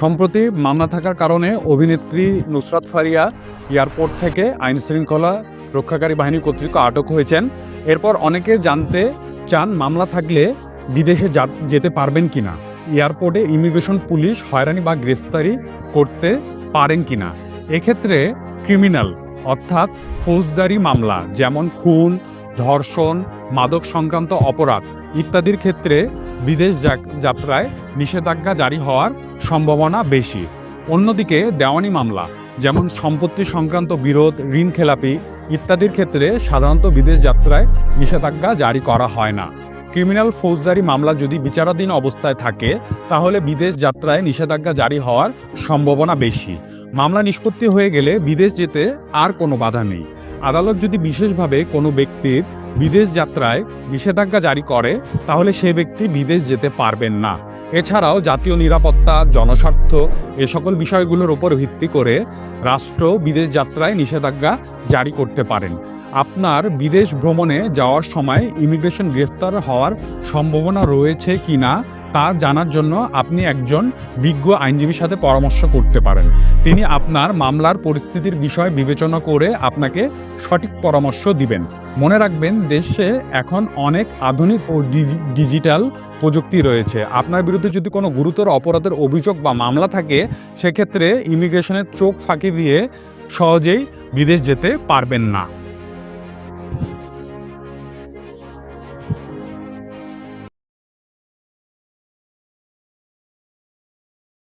সম্প্রতি মামলা থাকার কারণে অভিনেত্রী নুসরাত ফারিয়া এয়ারপোর্ট থেকে আইন শৃঙ্খলা রক্ষাকারী বাহিনী কর্তৃক আটক হয়েছেন। এরপর অনেকে জানতে চান মামলা থাকলে বিদেশে যেতে পারবেন কিনা। এয়ারপোর্টে ইমিগ্রেশন পুলিশ হয়রানি বা গ্রেফতারি করতে পারেন কিনা। এক্ষেত্রে ক্রিমিনাল, অর্থাৎ ফৌজদারি মামলা, যেমন খুন, ধর্ষণ, মাদক সংক্রান্ত অপরাধ ইত্যাদির ক্ষেত্রে বিদেশ যাত্রায় নিষেধাজ্ঞা জারি হওয়ার সম্ভাবনা বেশি। অন্যদিকে দেওয়ানি মামলা, যেমন সম্পত্তি সংক্রান্ত বিরোধ, ঋণ খেলাপি ইত্যাদির ক্ষেত্রে সাধারণত বিদেশ যাত্রায় নিষেধাজ্ঞা জারি করা হয় না। ক্রিমিনাল ফৌজদারি মামলা যদি বিচারাধীন অবস্থায় থাকে, তাহলে বিদেশ যাত্রায় নিষেধাজ্ঞা জারি হওয়ার সম্ভাবনা বেশি। মামলা নিষ্পত্তি হয়ে গেলে বিদেশ যেতে আর কোনো বাধা নেই। আদালত যদি বিশেষভাবে কোনো ব্যক্তির বিদেশ যাত্রায় নিষেধাজ্ঞা জারি করে, তাহলে সে ব্যক্তি বিদেশ যেতে পারবেন না। এছাড়াও জাতীয় নিরাপত্তা, জনস্বার্থ এ সকল বিষয়গুলোর উপর ভিত্তি করে রাষ্ট্র বিদেশ যাত্রায় নিষেধাজ্ঞা জারি করতে পারেন। আপনার বিদেশ ভ্রমণে যাওয়ার সময় ইমিগ্রেশন গ্রেফতার হওয়ার সম্ভাবনা রয়েছে কি না তা জানার জন্য আপনি একজন বিজ্ঞ আইনজীবীর সাথে পরামর্শ করতে পারেন। তিনি আপনার মামলার পরিস্থিতির বিষয় বিবেচনা করে আপনাকে সঠিক পরামর্শ দিবেন। মনে রাখবেন, দেশে এখন অনেক আধুনিক ও ডিজি- ডিজিটাল প্রযুক্তি রয়েছে। আপনার বিরুদ্ধে যদি কোনো গুরুতর অপরাধের অভিযোগ বা মামলা থাকে, সেক্ষেত্রে ইমিগ্রেশনের চোখ ফাঁকি দিয়ে সহজেই বিদেশ যেতে পারবেন না।